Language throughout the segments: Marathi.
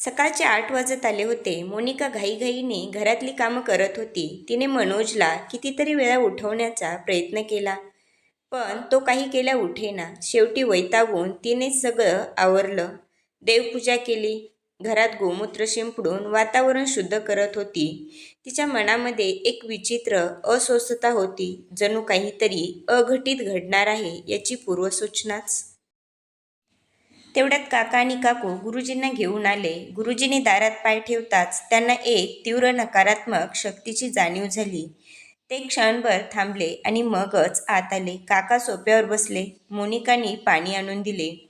सकाळचे आठ वाजत आले होते. मोनिका घाईघाईने घरातली कामं करत होती. तिने मनोजला कितीतरी वेळा उठवण्याचा प्रयत्न केला, पण तो काही केल्या उठेना. शेवटी वैतागून तिने सगळं आवरलं. देवपूजा केली. घरात गोमूत्र शिंपडून वातावरण शुद्ध करत होती. तिच्या मनामध्ये एक विचित्र अस्वस्थता होती. जणू काहीतरी अघटित घडणार आहे याची पूर्वसूचनाच. तेवढ्यात काका आणि काकू गुरुजींना घेऊन आले. गुरुजींनी दारात पाय ठेवताच त्यांना एक तीव्र नकारात्मक शक्तीची जाणीव झाली. ते क्षणभर थांबले आणि मगच आत आले. काका सोप्यावर बसले. मोनिकांनी पाणी आणून दिले.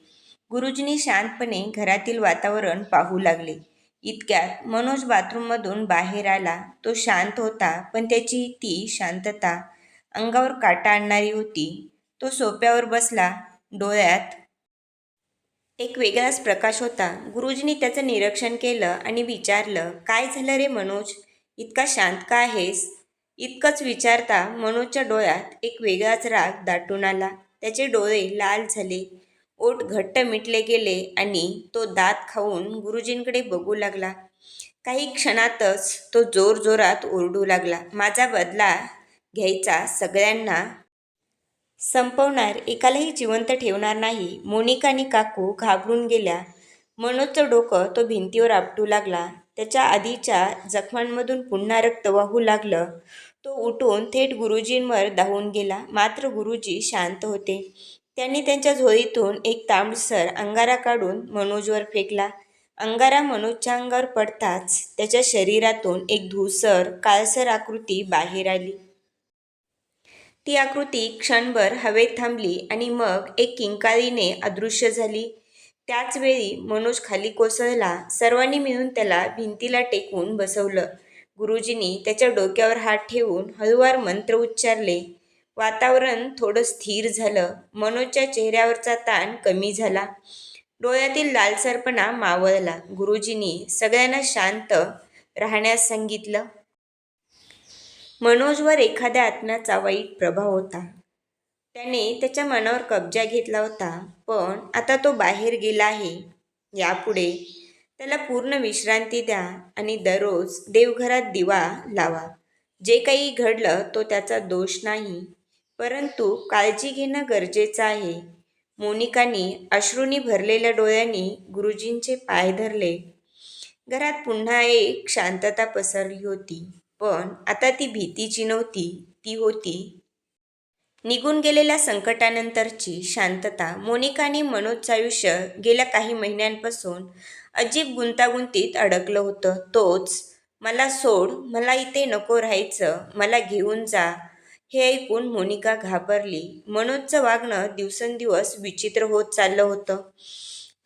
गुरुजींनी शांतपणे घरातील वातावरण पाहू लागले. इतक्यात मनोज बाथरूममधून बाहेर आला. तो शांत होता, पण त्याची ती शांतता अंगावर काटा आणणारी होती. तो सोप्यावर बसला. डोळ्यात एक वेगळाच प्रकाश होता. गुरुजींनी त्याचं निरीक्षण केलं आणि विचारलं, काय झालं रे मनोज? इतका शांत का आहेस? इतकंच विचारता मनोजच्या डोळ्यात एक वेगळाच राग दाटून आला. त्याचे डोळे लाल झाले. ओठ घट्ट मिटले गेले आणि तो दात खाऊन गुरुजींकडे बघू लागला. काही क्षणातच तो जोरजोरात ओरडू लागला, माझा बदला घ्यायचा, सगळ्यांना संपवणार, एकालाही जिवंत ठेवणार नाही. मोनिका आणि काकू घाबरून गेल्या. मनोजचं डोकं तो भिंतीवर आपटू लागला. त्याच्या आधीच्या जखमांमधून पुन्हा रक्त वाहू लागलं. तो उठून थेट गुरुजींवर धावून गेला. मात्र गुरुजी शांत होते. त्यांनी त्यांच्या झोळीतून एक तांबडसर अंगारा काढून मनोजवर फेकला. अंगारा मनोजच्या अंगावर पडताच त्याच्या शरीरातून एक धूसर, काळसर आकृती बाहेर आली. ती आकृती क्षणभर हवेत थांबली आणि मग एक किंकाळीने अदृश्य झाली. त्याच वेळी मनोज खाली कोसळला. सर्वांनी मिळून त्याला भिंतीला टेकवून बसवलं. गुरुजींनी त्याच्या डोक्यावर हात ठेवून हळूवार मंत्र उच्चारले. वातावरण थोडं स्थिर झालं. मनोजच्या चेहऱ्यावरचा ताण कमी झाला. डोळ्यातील लालसरपणा मावळला. गुरुजींनी सगळ्यांना शांत राहण्यास सांगितलं. मनोजवर एखाद्या आत्म्याचा वाईट प्रभाव होता. त्याने त्याच्या मनावर कब्जा घेतला होता. पण आता तो बाहेर गेला आहे. यापुढे त्याला पूर्ण विश्रांती द्या आणि दररोज देवघरात दिवा लावा. जे काही घडलं तो त्याचा दोष नाही, परंतु काळजी घेणं गरजेचं आहे. मोनिकांनी अश्रूंनी भरलेल्या डोळ्यांनी गुरुजींचे पाय धरले. घरात पुन्हा एक शांतता पसरली होती. पण आता ती भीतीची नव्हती. ती होती निघून गेलेल्या संकटानंतरची शांतता. मोनिकाने मनोजचं आयुष्य गेल्या काही महिन्यांपासून अजीब गुंतागुंतीत अडकलं होतं. तोच मला सोड, मला इथे नको राहायचं, मला घेऊन जा, हे ऐकून मोनिका घाबरली. मनोजचं वागणं दिवसेंदिवस विचित्र होत चाललं होतं.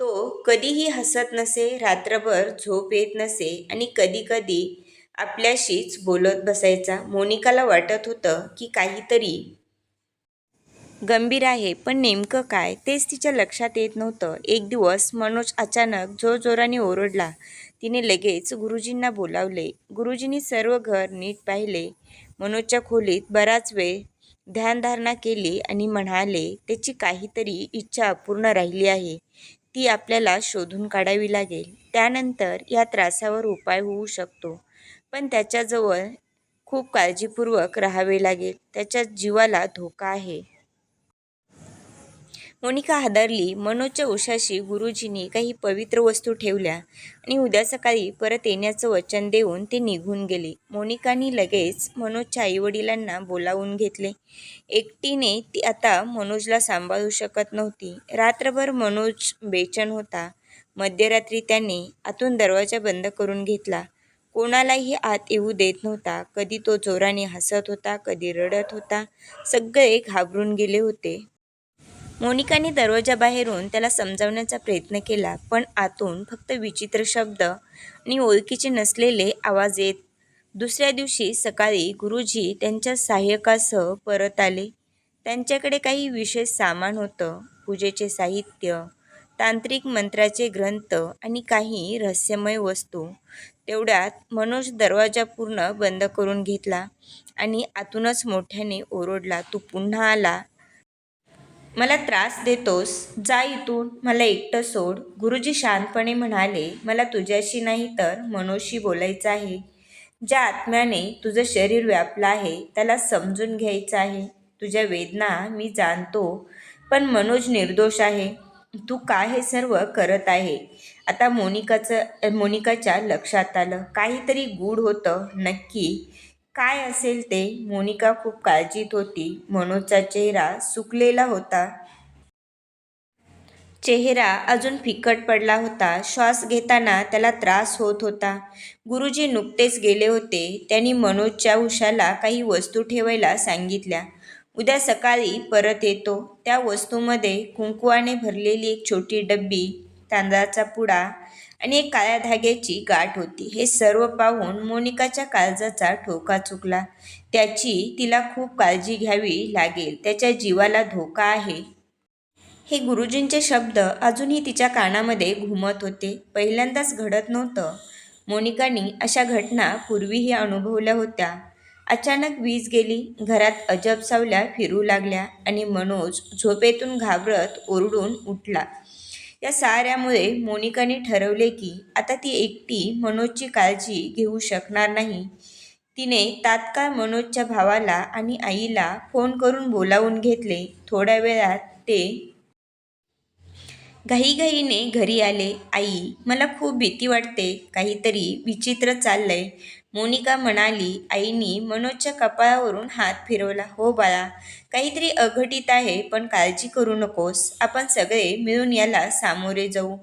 तो कधीही हसत नसे, रात्रभर झोप येत नसे आणि कधीकधी आपल्याशीच बोलत बसायचा. मोनिकाला वाटत होतं की काहीतरी गंभीर आहे, पण नेमकं काय, तेच तिच्या लक्षात येत नव्हतं. एक दिवस मनोज अचानक जोरजोराने ओरडला. तिने लगेच गुरुजींना बोलावले. गुरुजींनी सर्व घर नीट पाहिले. मनोजच्या खोलीत बराच वेळ ध्यानधारणा केली आणि म्हणाले, त्याची काहीतरी इच्छा अपूर्ण राहिली आहे. ती आपल्याला शोधून काढावी लागेल. त्यानंतर या त्रासावर उपाय होऊ शकतो. पण त्याच्याजवळ खूप काळजीपूर्वक राहावे लागेल. त्याच्या जीवाला धोका आहे. मोनिका हादरली. मनोजच्या उशाशी गुरुजींनी काही पवित्र वस्तू ठेवल्या आणि उद्या सकाळी परत येण्याचं वचन देऊन ते निघून गेले. मोनिकांनी लगेच मनोजच्या आईवडिलांना बोलावून घेतले. एकटीने ती आता मनोजला सांभाळू शकत नव्हती. रात्रभर मनोज बेचन होता. मध्यरात्री त्याने आतून दरवाजा बंद करून घेतला. कोणालाही आत येऊ देत नव्हता. कधी तो जोराने हसत होता, कधी रडत होता. सगळे घाबरून गेले होते. मोनिकाने दरवाजाबाहेरून त्याला समजावण्याचा प्रयत्न केला, पण आतून फक्त विचित्र शब्द आणि ओळखीचे नसलेले आवाज येत. दुसऱ्या दिवशी सकाळी गुरुजी त्यांच्या सहाय्यकासह परत आले. त्यांच्याकडे काही विशेष सामान होतं. पूजेचे साहित्य, तांत्रिक मंत्राचे ग्रंथ आणि काही रहस्यमय वस्तू. तेवढ्यात मनोज दरवाजा पूर्ण बंद करून घेतला आणि आतूनच मोठ्याने ओरडला, तू पुन्हा आला? मला त्रास देतोस. जा इथून. मला एकटं सोड. गुरुजी शांतपणे म्हणाले मला तुझ्याशी नाही तर मनोशी बोलायचं आहे. ज्या आत्म्याने तुझं शरीर व्यापलं आहे त्याला समजून घ्यायचं आहे. तुझ्या वेदना मी जाणतो पण मनोज निर्दोष आहे. तू का हे सर्व करत आहे? आता मोनिकाचं मोनिकाच्या लक्षात आलं. काहीतरी गूढ होतं नक्की. काय असेल ते? मोनिका खूप काळजीत होती. मनोजचा चेहरा सुकलेला होता. चेहरा अजून फिकट पडला होता. श्वास घेताना त्याला त्रास होत होता. गुरुजी नुकतेच गेले होते. त्यांनी मनोजच्या उशाला काही वस्तू ठेवायला सांगितल्या. उद्या सकाळी परत येतो. त्या वस्तूमध्ये कुंकुवाने भरलेली एक छोटी डब्बी तांदळाचा पुडा आणि एक काळ्या धाग्याची गाठ होती. हे सर्व पाहून मोनिकाच्या काळजाचा ठोका चुकला. त्याची तिला खूप काळजी घ्यावी लागेल. त्याच्या जीवाला धोका आहे. हे गुरुजींचे शब्द अजूनही तिच्या कानामध्ये घुमत होते. पहिल्यांदाच घडत नव्हतं. मोनिकानी अशा घटना पूर्वीही अनुभवल्या होत्या. अचानक वीज गेली घरात अजब सावल्या फिरू लागल्या आणि मनोज झोपेतून घाबरत ओरडून उठला. या साऱ्यामुळे मोनिकाने ठरवले की आता ती एकटी मनोजची काळजी घेऊ शकणार नाही. तिने तात्काळ मनोजच्या भावाला आणि आईला फोन करून बोलावून घेतले. थोड्या वेळात ते घाईघाईने घरी आले. आई मला खूप भीती वाटते. काहीतरी विचित्र चाललंय. मोनिका म्हणाली आईनी मनोजच्या कपाळावरून हात फिरवला. हो बाळा काहीतरी अघटित आहे पण काळजी करू नकोस. आपण सगळे मिळून याला सामोरे जाऊ.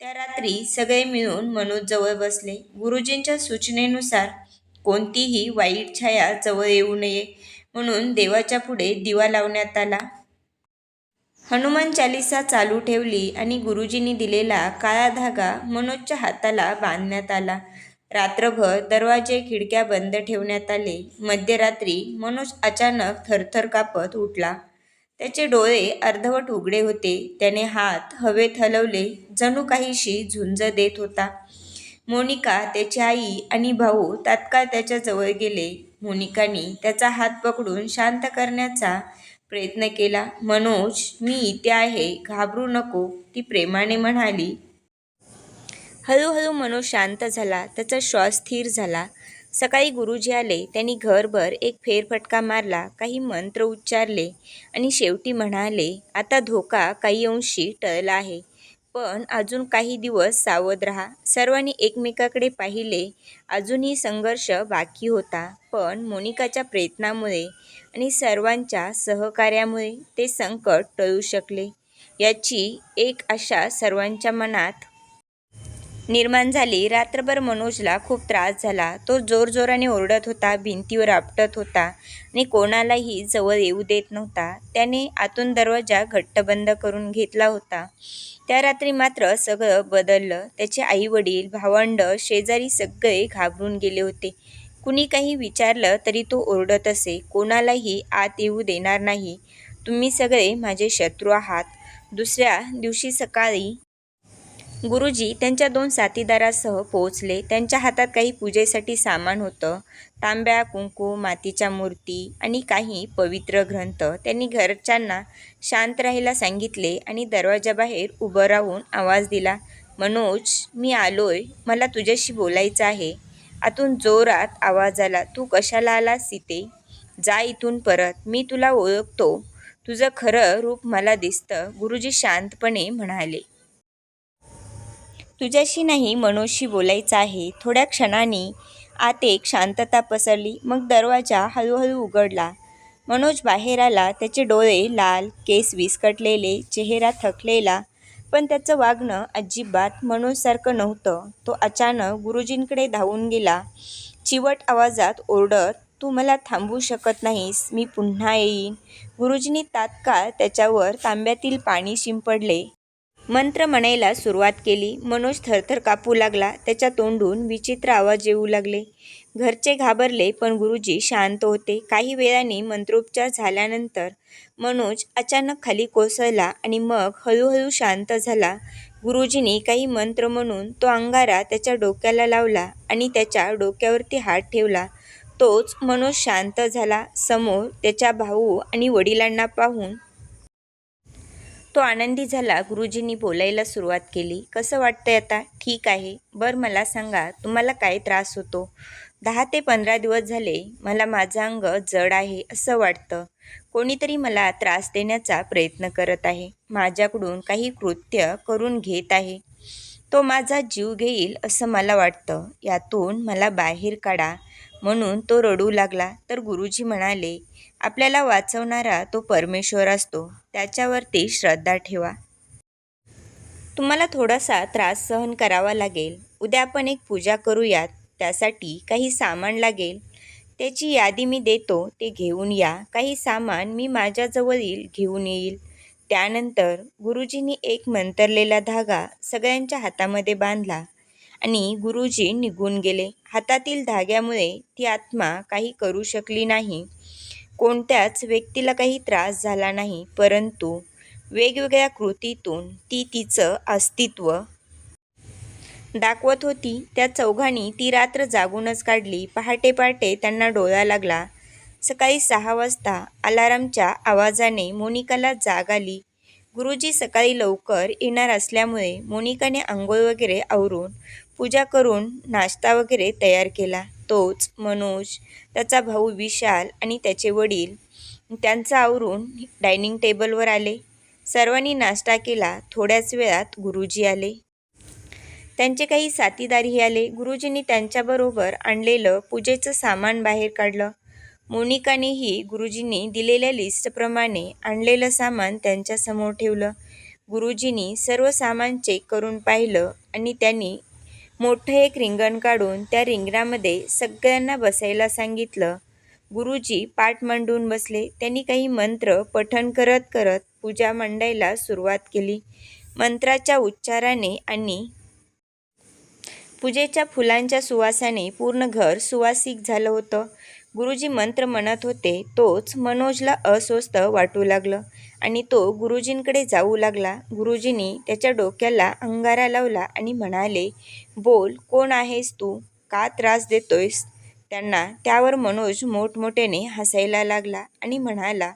त्या रात्री सगळे मिळून मनोज जवळ बसले. गुरुजींच्या सूचनेनुसार कोणतीही वाईट छाया जवळ येऊ नये म्हणून देवाच्या पुढे दिवा लावण्यात आला. हनुमान चालिसा चालू ठेवली आणि गुरुजींनी दिलेला काळा धागा मनोजच्या हाताला बांधण्यात आला. रात्रभर दरवाजे खिडक्या बंद ठेवण्यात आले. मध्यरात्री मनोज अचानक थरथर कापत उठला. त्याचे डोळे अर्धवट उघडे होते. त्याने हात हवेत हलवले. जणू काहीशी झुंज देत होता. मोनिका त्याची आई आणि भाऊ तात्काळ त्याच्याजवळ गेले. मोनिकानी त्याचा हात पकडून शांत करण्याचा प्रयत्न केला. मनोज मी इथे आहे. घाबरू नको ती प्रेमाने म्हणाली. हळूहळू मनो शांत झाला त्याचा श्वास स्थिर झाला. सकाळी गुरुजी आले त्यांनी घरभर एक फेरफटका मारला काही मंत्र उच्चारले आणि शेवटी म्हणाले आता धोका काही अंशी टळला आहे पण अजून काही दिवस सावध राहा. सर्वांनी एकमेकाकडे पाहिले अजूनही संघर्ष बाकी होता पण मोनिकाच्या प्रयत्नामुळे आणि सर्वांच्या सहकार्यामुळे ते संकट टळू शकले. याची एक आशा सर्वांच्या मनात निर्माण झाली. रात्रभर मनोजला खूप त्रास झाला. तो जोरजोराने ओरडत होता भिंतीवर आपटत होता आणि कोणालाही जवळ येऊ देत नव्हता. त्याने आतून दरवाजा घट्ट बंद करून घेतला होता. त्या रात्री मात्र सगळं बदललं. त्याचे आई वडील भावंड शेजारी सगळे घाबरून गेले होते. कुणी काही विचारलं तरी तो ओरडत असे कोणालाही आत येऊ देणार नाही. तुम्ही सगळे माझे शत्रू आहात. दुसऱ्या दिवशी सकाळी गुरुजी त्यांच्या दोन साथीदारासह पोहोचले. त्यांच्या हातात काही पूजेसाठी सामान होतं. तांब्या कुंकू मातीच्या मूर्ती आणि काही पवित्र ग्रंथ. त्यांनी घरच्यांना शांत राहायला सांगितले आणि दरवाजाबाहेर उभं राहून आवाज दिला मनोज मी आलोय. मला तुझ्याशी बोलायचं आहे. आतून जोरात आवाज आला तू कशाला आलास सीते जा इथून परत. मी तुला ओळखतो. तुझं खरं रूप मला दिसतं गुरुजी शांतपणे म्हणाले. तुझ्याशी नाही मनोजशी बोलायचं आहे. थोड्या क्षणाने आत एक शांतता पसरली. मग दरवाजा हळूहळू उघडला. मनोज बाहेर आला. त्याचे डोळे लाल केस विस्कटलेले चेहरा थकलेला. पण त्याचं वागणं अजिबात मनोजसारखं नव्हतं. तो अचानक गुरुजींकडे धावून गेला. चिवट आवाजात ओरडत तू मला थांबवू शकत नाहीस. मी पुन्हा येईन. गुरुजींनी तात्काळ त्याच्यावर तांब्यातील पाणी शिंपडले. मंत्र म्हणायला सुरुवात केली. मनोज थरथर कापू लागला. त्याच्या तोंडून विचित्र आवाज येऊ लागले. घरचे घाबरले पण गुरुजी शांत होते. काही वेळाने मंत्रोपचार झाल्यानंतर मनोज अचानक खाली कोसळला आणि मग हळूहळू शांत झाला. गुरुजींनी काही मंत्र म्हणून तो अंगारा त्याच्या डोक्याला लावला आणि त्याच्या डोक्यावरती हात ठेवला. तोच मनोज शांत झाला. समोर त्याच्या भाऊ आणि वडिलांना पाहून तो आनंदी झाला. गुरुजींनी बोलायला सुरुवात केली. कसं वाटतंय आता? ठीक आहे. बरं मला सांगा तुम्हाला काय त्रास होतो? दहा ते पंधरा दिवस झाले मला माझं अंग जड आहे असं वाटतं. कोणीतरी मला त्रास देण्याचा प्रयत्न करत आहे. माझ्याकडून काही कृत्य करून घेत आहे. तो माझा जीव घेईल असं मला वाटतं. यातून मला बाहेर काढा. म्हणून तो रडू लागला. तर गुरुजी म्हणाले आपल्याला वाचवणारा तो परमेश्वर असतो. त्याच्यावरती श्रद्धा ठेवा. तुम्हाला थोडासा त्रास सहन करावा लागेल. उद्या आपण एक पूजा करूयात. त्यासाठी काही सामान लागेल. त्याची यादी मी देतो. ते घेऊन या. काही सामान मी माझ्याजवळील घेऊन येईल. त्यानंतर गुरुजींनी एक मंतरलेला धागा सगळ्यांच्या हातामध्ये बांधला आणि गुरुजी निघून गेले. हातातील धाग्यामुळे ती आत्मा काही करू शकली नाही. कोणत्याच व्यक्तीला काही त्रास झाला नाही परंतु वेगवेगळ्या कृतीतून ती तिचं अस्तित्व दाखवत होती. त्या चौघांनी ती रात्र जागूनच काढली. पहाटे पहाटे त्यांना डोळा लागला. सकाळी सहा वाजता अलारामच्या आवाजाने मोनिकाला जाग आली. गुरुजी सकाळी लवकर येणार असल्यामुळे मोनिकाने आंघोळ वगैरे आवरून पूजा करून नाश्ता वगैरे तयार केला. तोच मनोज त्याचा भाऊ विशाल आणि त्याचे वडील. त्यांचा आवरून डायनिंग टेबलवर आले. सर्वांनी नाश्ता केला. थोड्याच वेळात गुरुजी आले. त्यांचे काही साथीदारही आले. गुरुजींनी त्यांच्याबरोबर आणलेलं पूजेचं सामान बाहेर काढलं. मोनिकानेही गुरुजींनी दिलेल्या लिस्टप्रमाणे आणलेलं सामान त्यांच्यासमोर ठेवलं. गुरुजींनी सर्व सामान चेक करून पाहिलं आणि त्यांनी मोठं एक रिंगण काढून त्या रिंगणामध्ये सगळ्यांना बसायला सांगितलं. गुरुजी पाठ मांडून बसले. त्यांनी काही मंत्र पठण करत करत पूजा मांडायला सुरुवात केली. मंत्राच्या उच्चाराने आणि पूजेच्या फुलांच्या सुवासाने पूर्ण घर सुवासिक झालं होतं. गुरुजी मंत्र म्हणत होते. तोच मनोजला अस्वस्थ वाटू लागलं. आणि तो गुरुजींकडे जाऊ लागला. गुरुजींनी त्याच्या डोक्याला अंगारा लावला आणि म्हणाले बोल कोण आहेस तू? का त्रास देतोयस? त्यांना त्यावर मनोज मोठमोठ्याने हसायला लागला आणि म्हणाला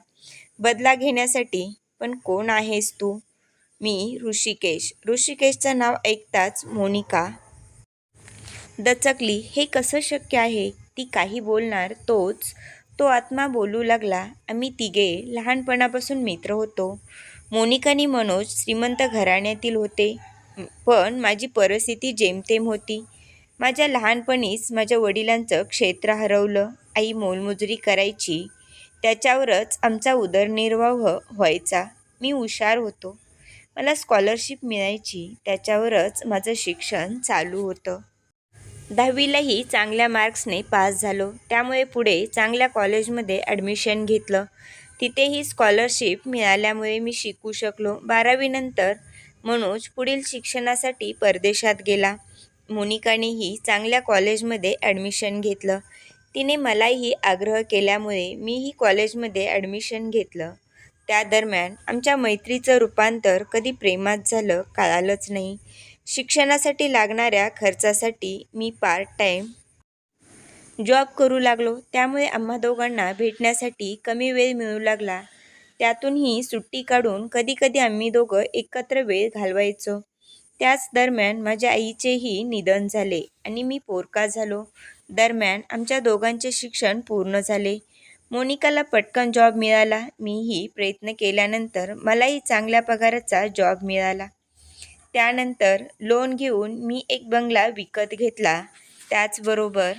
बदला घेण्यासाठी पण कोण आहेस तू? मी ऋषिकेश. ऋषिकेशचं नाव ऐकताच मोनिका दचकली. हे कसं शक्य आहे? ती काही बोलणार तोच तो आत्मा बोलू लागला. आम्ही तिघे लहानपणापासून मित्र होतो. मोनिकानी मनोज श्रीमंत घराण्यातील होते. पण माझी परिस्थिती जेमतेम होती. माझ्या लहानपणीच माझ्या वडिलांचं क्षेत्र हरवलं. आई मोलमजुरी करायची. त्याच्यावरच आमचा उदरनिर्वाह व्हायचा. मी हुशार होतो. मला स्कॉलरशिप मिळायची. त्याच्यावरच माझं शिक्षण चालू होतं. दहावीलाही चांगल्या मार्क्सने पास झालो. त्यामुळे पुढे चांगल्या कॉलेजमध्ये ॲडमिशन घेतलं. तिथेही स्कॉलरशिप मिळाल्यामुळे मी शिकू शकलो. बारावीनंतर मनोज पुढील शिक्षणासाठी परदेशात गेला. मोनिकानेही चांगल्या कॉलेजमध्ये ॲडमिशन घेतलं. तिने मलाही आग्रह केल्यामुळे मीही कॉलेजमध्ये ॲडमिशन घेतलं. त्या दरम्यान आमच्या मैत्रीचं रूपांतर कधी प्रेमात झालं कळालंच नाही. शिक्षणासाठी लागणाऱ्या खर्चासाठी मी पार्ट टाईम जॉब करू लागलो. त्यामुळे आम्हा दोघांना भेटण्यासाठी कमी वेळ मिळू लागला. त्यातूनही सुट्टी काढून कधीकधी आम्ही दोघं एकत्र वेळ घालवायचो. त्याच दरम्यान माझ्या आईचेही निधन झाले आणि मी पोरका झालो. दरम्यान आमच्या दोघांचे शिक्षण पूर्ण झाले. मोनिकाला पटकन जॉब मिळाला. मीही प्रयत्न केल्यानंतर मलाही चांगल्या पगाराचा जॉब मिळाला. त्यानंतर लोन घेऊन मी एक बंगला विकत घेतला. त्याचबरोबर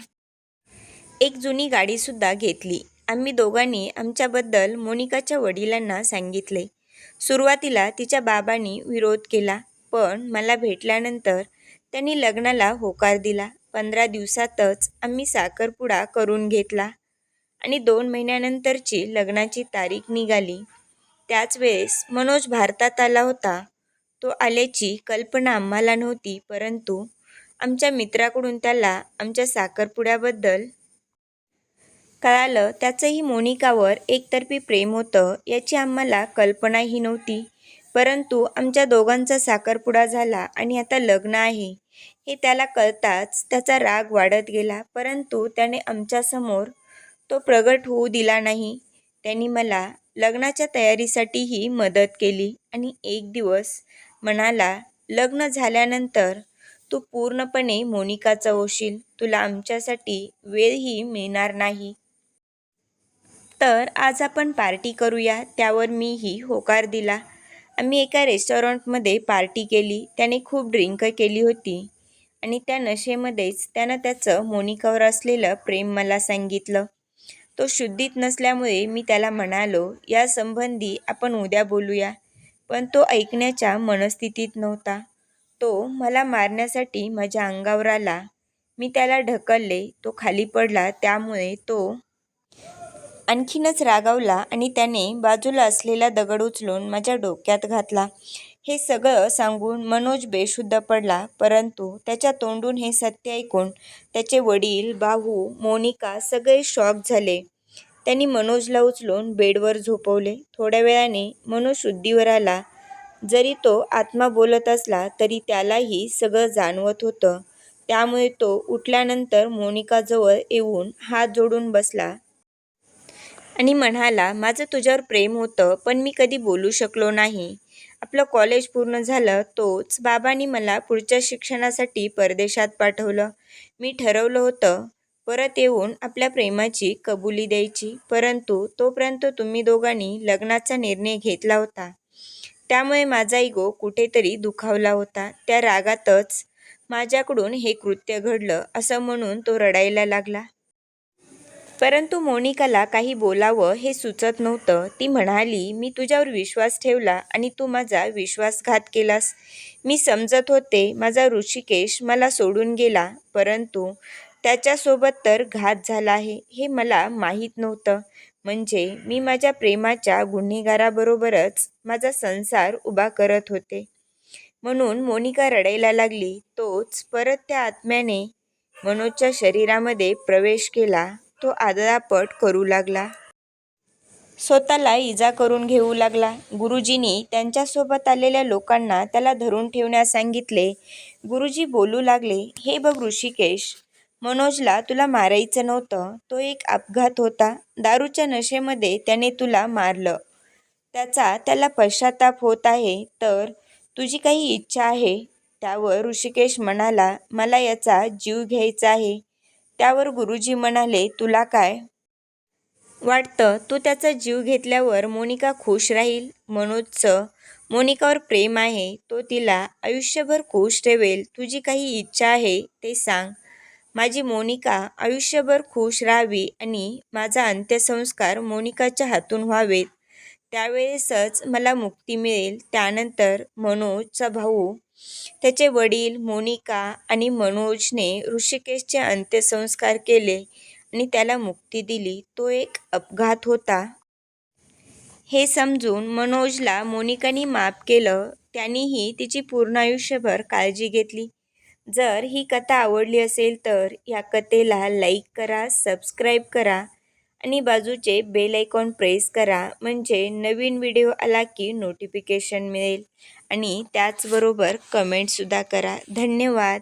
एक जुनी गाडीसुद्धा घेतली. आम्ही दोघांनी आमच्याबद्दल मोनिकाच्या वडिलांना सांगितले. सुरुवातीला तिच्या बाबांनी विरोध केला पण मला भेटल्यानंतर त्यांनी लग्नाला होकार दिला. पंधरा दिवसातच आम्ही साखरपुडा करून घेतला आणि दोन महिन्यानंतरची लग्नाची तारीख निघाली. त्याच वेळेस मनोज भारतात आला होता. तो आल्याची कल्पना आम्हाला नव्हती परंतु आमच्या मित्राकडून त्याला आमच्या साखरपुड्याबद्दल कळालं. त्याचंही मोनिकावर एकतर्फी प्रेम होतं याची आम्हाला कल्पनाही नव्हती परंतु आमच्या दोघांचा साखरपुडा झाला आणि आता लग्न आहे. हे त्याला कळताच त्याचा राग वाढत गेला परंतु त्याने आमच्यासमोर तो प्रगट होऊ दिला नाही. त्यांनी मला लग्नाच्या तयारीसाठीही मदत केली आणि एक दिवस म्हणाला लग्न झाल्यानंतर तू पूर्णपणे मोनिकाचा होशील तुला आमच्यासाठी वेळही मिळणार नाही. तर आज आपण पार्टी करूया. त्यावर मीही होकार दिला. आम्ही एका रेस्टॉरंटमध्ये पार्टी केली. त्याने खूप ड्रिंक केली होती. आणि त्या नशेमध्येच त्यानं त्याचं मोनिकावर असलेलं प्रेम मला सांगितलं. तो शुद्धीत नसल्यामुळे मी त्याला म्हणालो या संबंधी आपण उद्या बोलूया. पण तो ऐकण्याच्या मनस्थितीत नव्हता. तो मला मारण्यासाठी माझ्या अंगावर आला. मी त्याला ढकलले तो खाली पडला त्यामुळे तो आणखीनच रागावला आणि त्याने बाजूला असलेला दगड उचलून माझ्या डोक्यात घातला. हे सगळं सांगून मनोज बेशुद्ध पडला परंतु त्याच्या तोंडून हे सत्य ऐकून त्याचे वडील भाऊ मोनिका सगळे शॉक झाले. त्यांनी मनोजला उचलून बेडवर झोपवले. थोड्या वेळाने मनोज शुद्धीवर आला. जरी तो आत्मा बोलत असला तरी त्यालाही सगळं जाणवत होतं. त्यामुळे तो उठल्यानंतर मोनिकाजवळ येऊन हात जोडून बसला आणि म्हणाला माझं तुझ्यावर प्रेम होतं पण मी कधी बोलू शकलो नाही. आपलं कॉलेज पूर्ण झालं तोच बाबांनी मला पुढच्या शिक्षणासाठी परदेशात पाठवलं. मी ठरवलं होतं परत येऊन आपल्या प्रेमाची कबुली द्यायची. परंतु तोपर्यंत तुम्ही दोघांनी लग्नाचा निर्णय घेतला होता. त्यामुळे माझा इगो कुठेतरी दुखावला होता. त्या रागातच माझ्याकडून हे कृत्य घडलं असं म्हणून तो रडायला लागला. परंतु मोनिकाला काही बोलावं हे सुचत नव्हतं. ती म्हणाली मी तुझ्यावर विश्वास ठेवला आणि तू माझा विश्वासघात केलास. मी समजत होते माझा ऋषिकेश मला सोडून गेला. परंतु त्याच्यासोबत तर घात झाला आहे हे मला माहीत नव्हतं. म्हणजे मी माझ्या प्रेमाच्या गुन्हेगाराबरोबरच माझा संसार उभा करत होते. म्हणून मोनिका रडायला लागली. तोच परत त्या आत्म्याने मनोजच्या शरीरामध्ये प्रवेश केला. तो आदळापट करू लागला. स्वतःला इजा करून घेऊ लागला. गुरुजींनी त्यांच्यासोबत आलेल्या लोकांना त्याला धरून ठेवण्यास सांगितले. गुरुजी बोलू लागले हे बघ ऋषिकेश मनोजला तुला मारायचं नव्हतं. तो एक अपघात होता. दारूच्या नशेमध्ये त्याने तुला मारलं. त्याचा त्याला पश्चाताप होत आहे. तर तुझी काही इच्छा आहे? त्यावर ऋषिकेश म्हणाला मला याचा जीव घ्यायचा आहे. त्यावर गुरुजी म्हणाले तुला काय? वाटतं तू त्याचा जीव घेतल्यावर मोनिका खुश राहील. मनोजचं मोनिकावर प्रेम आहे. तो तिला आयुष्यभर खुश ठेवेल. तुझी काही इच्छा आहे ते सांग. माझी मोनिका आयुष्यभर खुश राहावी आणि माझा अंत्यसंस्कार मोनिकाच्या हातून व्हावेत. त्यावेळेसच मला मुक्ती मिळेल. त्यानंतर मनोजचा भाऊ त्याचे वडील मोनिका आणि मनोजने ऋषिकेशचे अंत्यसंस्कार केले आणि त्याला मुक्ती दिली. तो एक अपघात होता. हे समजून मनोजला मोनिकाने माफ केलं. त्यांनीही तिची पूर्ण आयुष्यभर काळजी घेतली. जर ही कथा आवडली असेल तर या कथेला लाईक करा सबस्क्राईब करा आणि बाजूचे बेल आयकॉन प्रेस करा. म्हणजे नवीन व्हिडिओ आला की नोटिफिकेशन मिळेल. आणि त्याचबरोबर कमेंटसुद्धा करा. धन्यवाद.